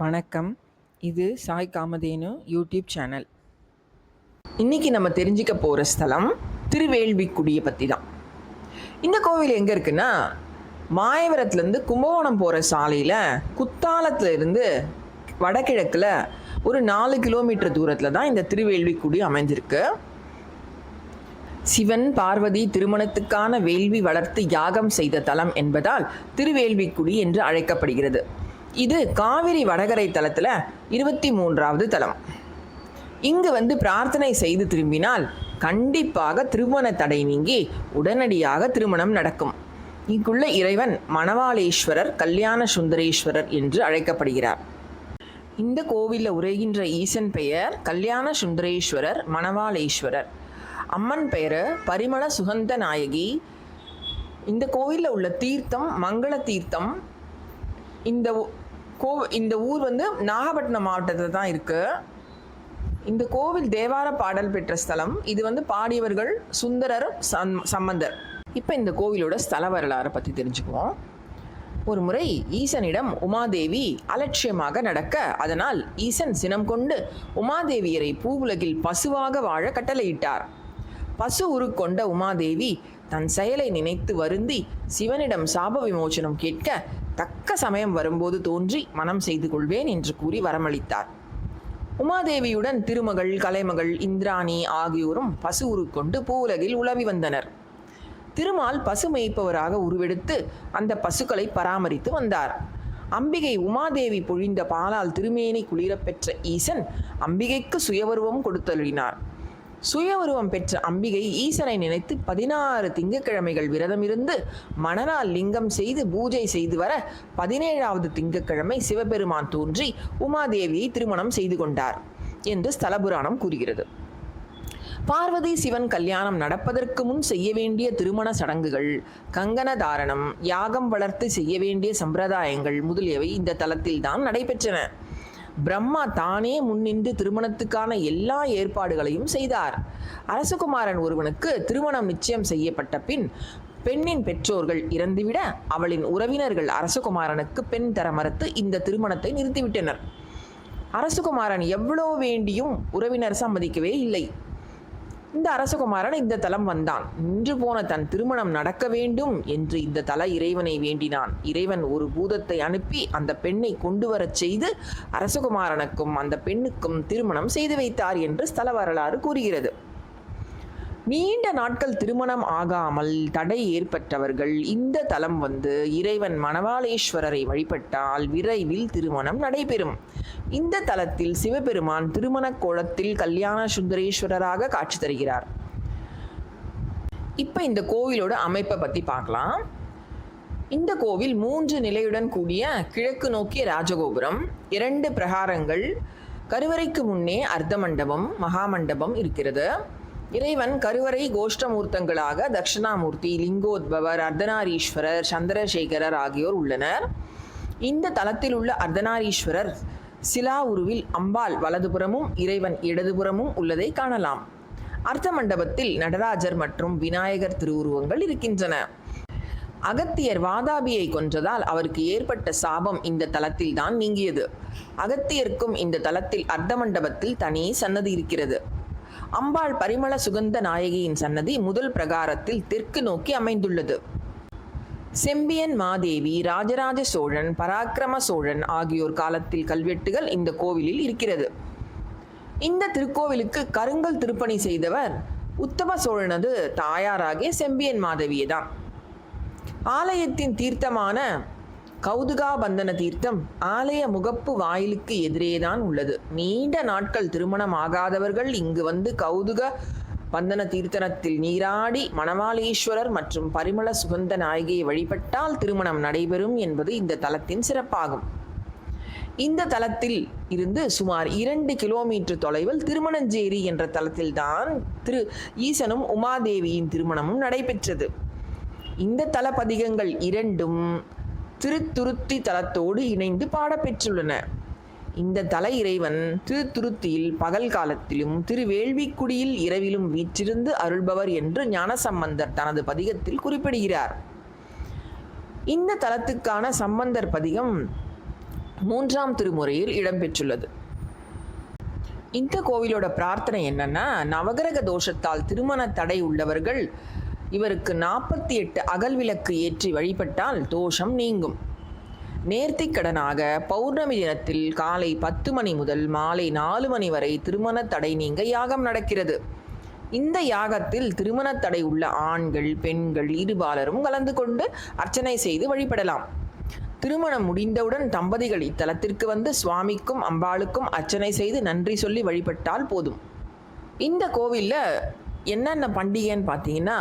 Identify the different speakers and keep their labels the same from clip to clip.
Speaker 1: வணக்கம். இது Sai Kamadhenu YouTube channel. இன்னைக்கு நம்ம தெரிஞ்சுக்க போகிற ஸ்தலம் திருவேள்விக்குடியை பற்றி தான் இந்த கோவில் எங்கே இருக்குன்னா மாயவரத்துலேருந்து கும்பகோணம் போகிற சாலையில் குத்தாலத்துலேருந்து வடகிழக்கில் ஒரு நாலு கிலோமீட்டர் தூரத்தில் தான் இந்த திருவேள்விக்குடி அமைஞ்சிருக்கு. சிவன் பார்வதி திருமணத்துக்கான வேள்வி வளர்த்து யாகம் செய்த தலம் என்பதால் திருவேள்விக்குடி என்று அழைக்கப்படுகிறது. இது காவிரி வடகரை தலத்தில் இருபத்தி மூன்றாவது தலம் இங்கு வந்து பிரார்த்தனை செய்து திரும்பினால் கண்டிப்பாக திருமண தடை நீங்கி உடனடியாக திருமணம் நடக்கும். இங்குள்ள இறைவன் மணவாளேஸ்வரர் கல்யாண சுந்தரேஸ்வரர் என்று அழைக்கப்படுகிறார். இந்த கோவிலில் உரைகின்ற ஈசன் பெயர் கல்யாண சுந்தரேஸ்வரர் மணவாளேஸ்வரர். அம்மன் பெயர் பரிமள சுகந்த நாயகி. இந்த கோவிலில் உள்ள தீர்த்தம் மங்கள தீர்த்தம். இந்த கோ இந்த ஊர் வந்து நாகப்பட்டினம் மாவட்டத்தில் தான் இருக்குது இந்த கோவில் தேவார பாடல் பெற்ற ஸ்தலம். இது வந்து பாடியவர்கள் சுந்தரர் சம் சம்பந்தர். இப்போ இந்த கோவிலோட ஸ்தல வரலாறை பற்றி தெரிஞ்சுக்குவோம். ஒரு முறை ஈசனிடம் உமாதேவி அலட்சியமாக நடக்க அதனால் ஈசன் சினம் கொண்டு உமாதேவியரை பூவுலகில் பசுவாக வாழ கட்டளையிட்டார். பசு உருக்கொண்ட உமாதேவி தன் செயலை நினைத்து வருந்தி சிவனிடம் சாப விமோச்சனம் கேட்க தக்க சமயம் வரும்போது தோன்றி மனம் செய்து கொள்வேன் என்று கூறி வரமளித்தார். உமாதேவியுடன் திருமகள் கலைமகள் இந்திராணி ஆகியோரும் பசு உருக்கொண்டு பூவுலகில் உலவி வந்தனர். திருமால் பசு மேய்ப்பவராக உருவெடுத்து அந்த பசுக்களை பராமரித்து வந்தார். அம்பிகை உமாதேவி பொழிந்த பாலால் திருமேனி குளிரப்பெற்ற ஈசன் அம்பிகைக்கு சுயவருவம் கொடுத்தருளினார். சுயவருவம் பெற்ற அம்பிகை ஈசனை நினைத்து பதினாறு திங்கட்கிழமைகள் விரதமிருந்து மணனால் லிங்கம் செய்து பூஜை செய்து வர பதினேழாவது திங்கட்கிழமை சிவபெருமான் தோன்றி உமாதேவியை திருமணம் செய்து கொண்டார் என்று ஸ்தலபுராணம் கூறுகிறது. பார்வதி சிவன் கல்யாணம் நடப்பதற்கு முன் செய்ய வேண்டிய திருமண சடங்குகள் கங்கண தாரணம் யாகம் வளர்த்து செய்ய வேண்டிய சம்பிரதாயங்கள் முதலியவை இந்த தலத்தில் தான் நடைபெற்றன. பிரம்மா தானே முன்னின்று திருமணத்துக்கான எல்லா ஏற்பாடுகளையும் செய்தார். அரசகுமாரன் ஒருவனுக்கு திருமணம் நிச்சயம் செய்யப்பட்ட பின் பெண்ணின் பெற்றோர்கள் இறந்துவிட அவளின் உறவினர்கள் அரசகுமாரனுக்கு பெண் தர மறுத்து இந்த திருமணத்தை நிறுத்திவிட்டனர். அரசகுமாரன் எவ்வளோ வேண்டியும் உறவினர் சம்மதிக்கவே இல்லை. இந்த அரசகுமாரன் இந்த தலம் வந்தான். நின்று போன தன் திருமணம் நடக்க வேண்டும் என்று இந்த தல இறைவனை வேண்டினான். இறைவன் ஒரு பூதத்தை அனுப்பி அந்த பெண்ணை கொண்டு வரச் செய்து அரசகுமாரனுக்கும் அந்த பெண்ணுக்கும் திருமணம் செய்து வைத்தார் என்று ஸ்தல வரலாறு கூறுகிறது. நீண்ட நாட்கள் திருமணம் ஆகாமல் தடை ஏற்பட்டவர்கள் இந்த தலம் வந்து இறைவன் மணவாளேஸ்வரரை வழிபட்டால் விரைவில் திருமணம் நடைபெறும். இந்த தலத்தில் சிவபெருமான் திருமண கோலத்தில் கல்யாண சுந்தரேஸ்வரராக காட்சி தருகிறார். இப்போ இந்த கோவிலோட அமைப்பை பற்றி பார்க்கலாம். இந்த கோவில் மூன்று நிலையுடன் கூடிய கிழக்கு நோக்கிய ராஜகோபுரம் இரண்டு பிரகாரங்கள் கருவறைக்கு முன்னே அர்த்த மண்டபம் மகாமண்டபம் இருக்கிறது. இறைவன் கருவறை கோஷ்டமூர்த்தங்களாக தட்சிணாமூர்த்தி லிங்கோத்பவர் அர்த்தநாரீஸ்வரர் சந்திரசேகரர் ஆகியோர் உள்ளனர். இந்த தலத்தில் உள்ள அர்த்தநாரீஸ்வரர் சிலா உருவில் அம்பாள் வலதுபுறமும் இறைவன் இடதுபுறமும் உள்ளதை காணலாம். அர்த்த மண்டபத்தில் நடராஜர் மற்றும் விநாயகர் திருவுருவங்கள் இருக்கின்றன. அகத்தியர் வாதாபியை கொன்றதால் அவருக்கு ஏற்பட்ட சாபம் இந்த தலத்தில் தான் நீங்கியது. அகத்தியருக்கும் இந்த தலத்தில் அர்த்த மண்டபத்தில் தனி சன்னதி இருக்கிறது. அம்பாள் பரிமள சுகந்த நாயகியின் சன்னதி முதல் பிரகாரத்தில் தெற்கு நோக்கி அமைந்துள்ளது. செம்பியன் மாதேவி ராஜராஜ சோழன் பராக்கிரம சோழன் ஆகியோர் காலத்தில் கல்வெட்டுகள் இந்த கோவிலில் இருக்கிறது. இந்த திருக்கோவிலுக்கு கருங்கல் திருப்பணி செய்தவர் உத்தம சோழனது தாயாராகிய செம்பியன் மாதவியதான். ஆலயத்தின் தீர்த்தமான கௌதுகா பந்தன தீர்த்தம் ஆலய முகப்பு வாயிலுக்கு எதிரேதான் உள்ளது. நீண்ட நாட்கள் திருமணம் ஆகாதவர்கள் இங்கு வந்து கௌதுக பந்தன தீர்த்தனத்தில் நீராடி மணவாளீஸ்வரர் மற்றும் பரிமள சுகந்த நாயகியை வழிபட்டால் திருமணம் நடைபெறும் என்பது இந்த தலத்தின் சிறப்பாகும். இந்த தலத்தில் இருந்து சுமார் இரண்டு கிலோமீட்டர் தொலைவில் திருமணஞ்சேரி என்ற தலத்தில்தான் திரு ஈசனும் உமாதேவியின் திருமணமும் நடைபெற்றது. இந்த தலப்பதிகங்கள் இரண்டும் திருத்துருத்தி தலத்தோடு இணைந்து பாடப்பெற்றுள்ளன. இந்த தல இறைவன் திருத்துருத்தியில் பகல் காலத்திலும் திருவேள்விக்குடியில் இரவிலும் வீற்றிருந்து அருள்பவர் என்று ஞானசம்பந்தர் தனது பதிகத்தில் குறிப்பிடுகிறார். இந்த தலத்துக்கான சம்பந்தர் பதிகம் மூன்றாம் திருமுறையில் இடம்பெற்றுள்ளது. இந்த கோவிலோட பிரார்த்தனை என்னன்னா நவகிரக தோஷத்தால் திருமண தடை உள்ளவர்கள் இவருக்கு நாற்பத்தி எட்டு அகல் விளக்கு ஏற்றி வழிபட்டால் தோஷம் நீங்கும். நேர்த்திக்கடனாக பௌர்ணமி தினத்தில் காலை பத்து மணி முதல் மாலை நாலு மணி வரை திருமண தடை நீங்க யாகம் நடக்கிறது. இந்த யாகத்தில் திருமண தடை உள்ள ஆண்கள் பெண்கள் இருபாலரும் கலந்து கொண்டு அர்ச்சனை செய்து வழிபடலாம். திருமணம் முடிந்தவுடன் தம்பதிகள் இத்தலத்திற்கு வந்து சுவாமிக்கும் அம்பாளுக்கும் அர்ச்சனை செய்து நன்றி சொல்லி வழிபட்டால் போதும். இந்த கோவிலில் என்னென்ன பண்டிகைன்னு பார்த்தீங்கன்னா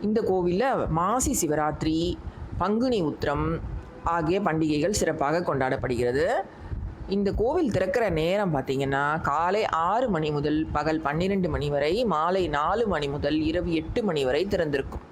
Speaker 1: இந்த கோவிலில் மாசி சிவராத்திரி பங்குனி உத்திரம் ஆகிய பண்டிகைகள் சிறப்பாக கொண்டாடப்படுகிறது. இந்த கோவில் திறக்கிற நேரம் பார்த்தீங்கன்னா காலை ஆறு மணி முதல் பகல் பன்னிரெண்டு மணி வரை மாலை நாலு மணி முதல் இரவு எட்டு மணி வரை திறந்திருக்கும்.